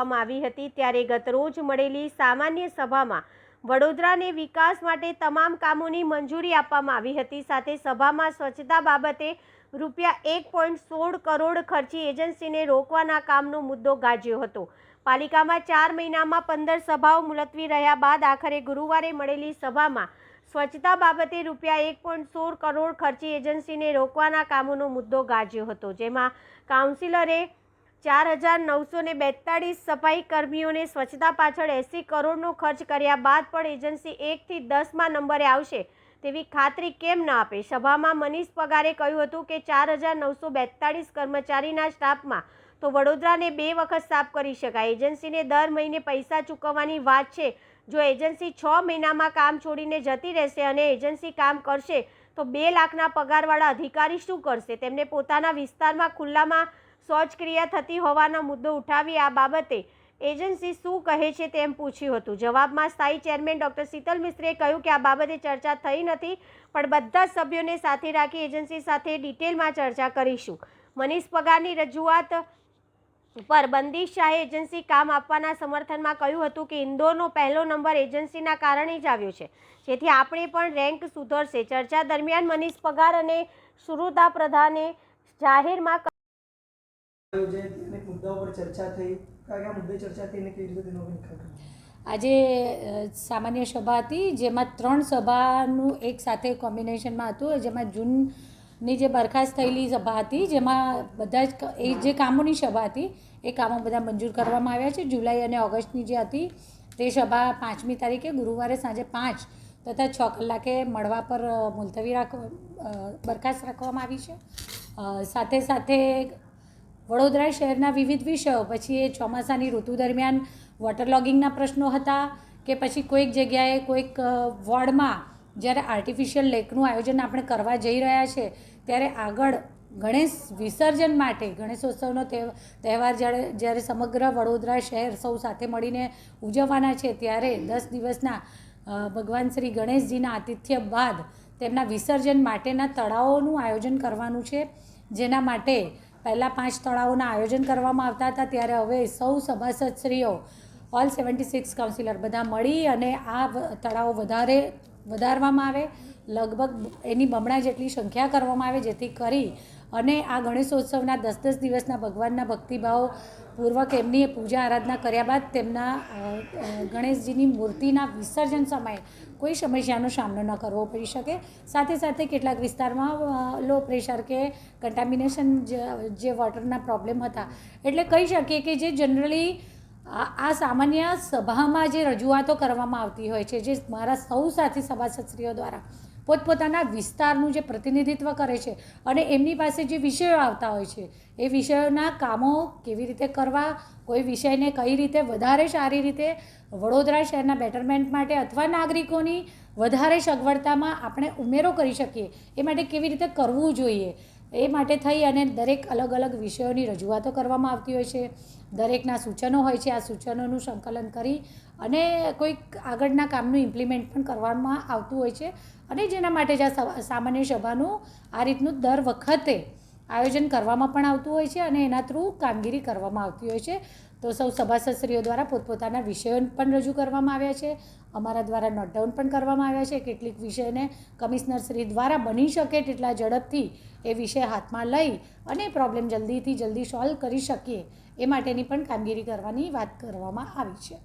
આપવામાં આવી હતી ત્યારે ગતરોજ મળેલી સામાન્ય સભામાં વડોદરાને વિકાસ માટે તમામ કામોની મંજૂરી આપવામાં આવી હતી. સાથે સભામાં સ્વચ્છતા બાબતે રૂપિયા એક પોઈન્ટ સોળ કરોડ ખર્ચી એજન્સીને રોકવાના કામનો મુદ્દો ગાજ્યો હતો. પાલિકામાં ચાર મહિનામાં પંદર સભાઓ મુલતવી રહ્યા બાદ આખરે ગુરુવારે મળેલી સભામાં સ્વચ્છતા બાબતે રૂપિયા એક પોઈન્ટ સોળ કરોડ ખર્ચી એજન્સીને રોકવાના કામોનો મુદ્દો ગાજ્યો હતો, જેમાં કાઉન્સિલરે ચાર હજાર નવસો ને બેતાળીસ સફાઈ કર્મીઓને સ્વચ્છતા પાછળ એંસી કરોડનો ખર્ચ કર્યા બાદ પણ એજન્સી એકથી દસમાં નંબરે આવશે. તેવી ખાતરી કેમ ન આપે? સભામાં મનીષ પગારે કહ્યું હતું કે ચાર હજાર નવસો બેતાળીસ કર્મચારીના સ્ટાફમાં તો વડોદરાને બે વખત સાફ કરી શકાય. એજન્સીને દર મહિને પૈસા ચૂકવવાની વાત છે. જો એજન્સી છ મહિનામાં કામ છોડીને જતી રહેશે અને એજન્સી કામ કરશે તો બે લાખના પગારવાળા અધિકારી શું કરશે? તેમને પોતાના વિસ્તારમાં ખુલ્લામાં શૌચક્રિયા થતી હોવાનો મુદ્દો ઉઠાવી આ બાબતે એજન્સી શું કહે છે તેમ પૂછ્યું હતું. જવાબમાં સ્થાયી ચેરમેન ડોક્ટર શીતલ મિસ્ત્રીએ કહ્યું કે આ બાબતે ચર્ચા થઈ નથી, પણ બધા સભ્યોને સાથે રાખી એજન્સી સાથે ડિટેલમાં ચર્ચા કરીશું. મનીષ પગારની રજૂઆત પર બંદી શાહે એજન્સી કામ આપવાના સમર્થનમાં કહ્યું હતું કે ઇન્દોરનો પહેલો નંબર એજન્સીના કારણે જ આવ્યો છે. જેથી આપણે પણ રેન્ક સુધરશે. ચર્ચા દરમિયાન મનીષ પગાર અને સુરુતા પ્રધાને જાહેરમાં આવ્યું છે અનેક મુદ્દાઓ પર ચર્ચા થઈ. કયા કયા મુદ્દે ચર્ચા થઈ અને કેવી રીતે તેનો આજે સામાન્ય સભા હતી જેમાં ત્રણ સભાનું એક સાથે કોમ્બિનેશનમાં હતું. જેમાં જૂનની જે બરખાસ્ત થયેલી સભા હતી, જેમાં બધા જ એ જે કામોની સભા હતી, એ કામો બધા મંજૂર કરવામાં આવ્યા છે. જુલાઈ અને ઓગસ્ટની જે હતી, તે સભા પાંચમી તારીખે ગુરુવારે સાંજે પાંચ તથા છ કલાકે મળવા પર મુલતવી રાખ બરખાસ્ત રાખવામાં આવી છે. સાથે સાથે વડોદરા શહેરના વિવિધ વિષયો, પછી એ ચોમાસાની ઋતુ દરમિયાન વોટર લોગિંગના પ્રશ્નો હતા, કે પછી કોઈક જગ્યાએ કોઈક વોર્ડમાં જ્યારે આર્ટિફિશિયલ લેકનું આયોજન આપણે કરવા જઈ રહ્યા છે, ત્યારે આગળ ગણેશ વિસર્જન માટે, ગણેશોત્સવનો તહે- તહેવાર જ્યારે જ્યારે સમગ્ર વડોદરા શહેર સૌ સાથે મળીને ઉજવવાના છે, ત્યારે દસ દિવસના ભગવાન શ્રી ગણેશજીના આતિથ્ય બાદ તેમના વિસર્જન માટેના તળાવોનું આયોજન કરવાનું છે. જેના માટે પહેલાં પાંચ તળાવોના આયોજન કરવામાં આવતા હતા, ત્યારે હવે સૌ સભાસદશ્રીઓ, ઓલ સેવન્ટી સિક્સ કાઉન્સિલર બધા મળી અને આ તળાવો વધારે વધારવામાં આવે, લગભગ એની બમણા જેટલી સંખ્યા કરવામાં આવે જેથી કરી અને આ ગણેશોત્સવના દસ દસ દિવસના ભગવાનના ભક્તિભાવ પૂર્વક એમની પૂજા આરાધના કર્યા બાદ તેમના ગણેશજીની મૂર્તિના વિસર્જન સમયે કોઈ સમસ્યાનો સામનો ન કરવો પડી શકે. સાથે સાથે કેટલાક વિસ્તારમાં લો પ્રેશર કે કન્ટામિનેશન જે વોટરના પ્રોબ્લેમ હતા. એટલે કહી શકીએ કે જે જનરલી આ સામાન્ય સભામાં જે રજૂઆતો કરવામાં આવતી હોય છે, જે મારા સૌ સાથી સભાસદશ્રીઓ દ્વારા પોતપોતાના વિસ્તારનું જે પ્રતિનિધિત્વ કરે છે અને એમની પાસે જે વિષયો આવતા હોય છે, એ વિષયોના કામો કેવી રીતે કરવા, કોઈ વિષયને કઈ રીતે વધારે સારી રીતે વડોદરા શહેરના બેટરમેન્ટ માટે અથવા નાગરિકોની વધારે સગવડતામાં આપણે ઉમેરો કરી શકીએ, એ માટે કેવી રીતે કરવું જોઈએ એ માટે થઈ અને દરેક અલગ અલગ વિષયોની રજૂઆતો કરવામાં આવતી હોય છે. દરેકના સૂચનો હોય છે, આ સૂચનોનું સંકલન કરી અને કોઈક આગળના કામનું ઇમ્પ્લિમેન્ટ પણ કરવામાં આવતું હોય છે. અને જેના માટે જ આ સામાન્ય સભાનું આ રીતનું દર વખતે આયોજન કરવામાં પણ આવતું હોય છે અને એના થ્રુ કામગીરી કરવામાં આવતી હોય છે. તો સૌ સભાસદશ્રીઓ દ્વારા પોતપોતાના વિષયો પણ રજૂ કરવામાં આવ્યા છે. અમારા દ્વારા નોટડાઉન પણ કરવામાં આવ્યા છે. કેટલીક વિષયને કમિશનર શ્રી દ્વારા બની શકે તેટલા ઝડપથી એ વિષય હાથમાં લઈ અને પ્રોબ્લેમ જલ્દીથી જલ્દી સોલ્વ કરી શકીએ એ માટેની પણ કામગીરી કરવાની વાત કરવામાં આવી છે.